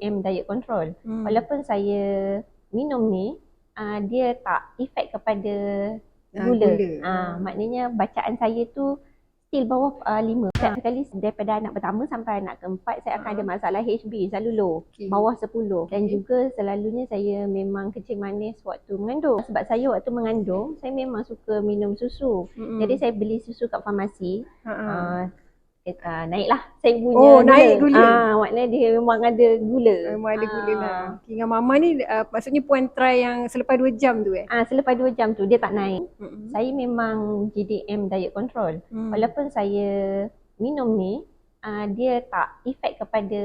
M diet control. Hmm. Walaupun saya minum ni, uh, dia tak efek kepada Ah, gula. gula. Ah, maknanya bacaan saya tu still bawah uh, 5. Setiap kali daripada anak pertama sampai anak keempat saya akan Ah. ada masalah HB selalu low. Okey. Bawah 10 dan juga selalunya saya memang kencing manis waktu mengandung. Sebab saya waktu mengandung saya memang suka minum susu. Mm-mm. Jadi saya beli susu kat farmasi. Ha, ha. Uh, uh, naiklah saya punya Oh, naik gula. Ah, maknanya dia memang ada gula. Memang ada gula Ah. lah. Okay, dengan mama ni uh, maksudnya puan try yang selepas 2 jam tu eh. Ah, selepas 2 jam tu dia tak naik. Mm-mm. Saya memang GDM diet control. Hmm. Walaupun saya minum ni, uh, dia tak efek kepada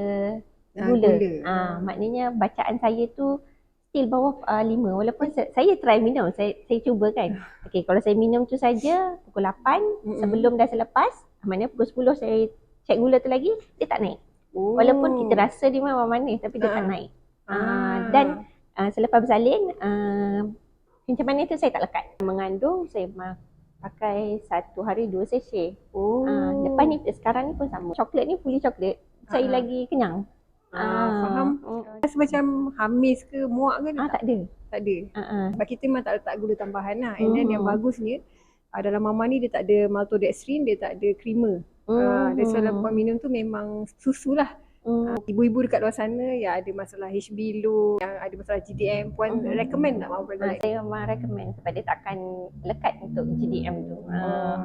Ah, gula. gula. Ah, maknanya bacaan saya tu still bawah uh, 5. Walaupun saya, saya try minum, saya saya cuba kan. Okey, kalau saya minum tu saja pukul 8 Mm-mm. sebelum dah selepas, maknanya pukul 10 saya cek gula tu lagi, dia tak naik. Oh. Walaupun kita rasa dia memang manis tapi dia tak Ah. naik. Ah, dan uh, selepas bersalin, uh, kencing manis tu saya tak lekat. Mengandung saya ma- pakai satu hari dua sachet. oh. Ah, lepas ni sekarang ni pun sama. Coklat ni fully coklat. Saya Ah. lagi kenyang. Ah, faham. Rasa macam hamis ke muak ke Ah, tak? tak ada. Tak ada. Ah. Sebab kita memang tak letak gula tambahan lah. And then Hmm. yang bagusnya uh, dalam mama ni dia tak ada maltodextrin, dia tak ada creamer. Uh, Mm. dan so dalam puan minum tu memang susu lah. Mm. Uh, ibu-ibu dekat luar sana yang ada masalah HB low, yang ada masalah GDM, puan Mhm. recommend tak mama Ah, saya memang recommend sebab dia takkan lekat untuk GDM tu. Ah.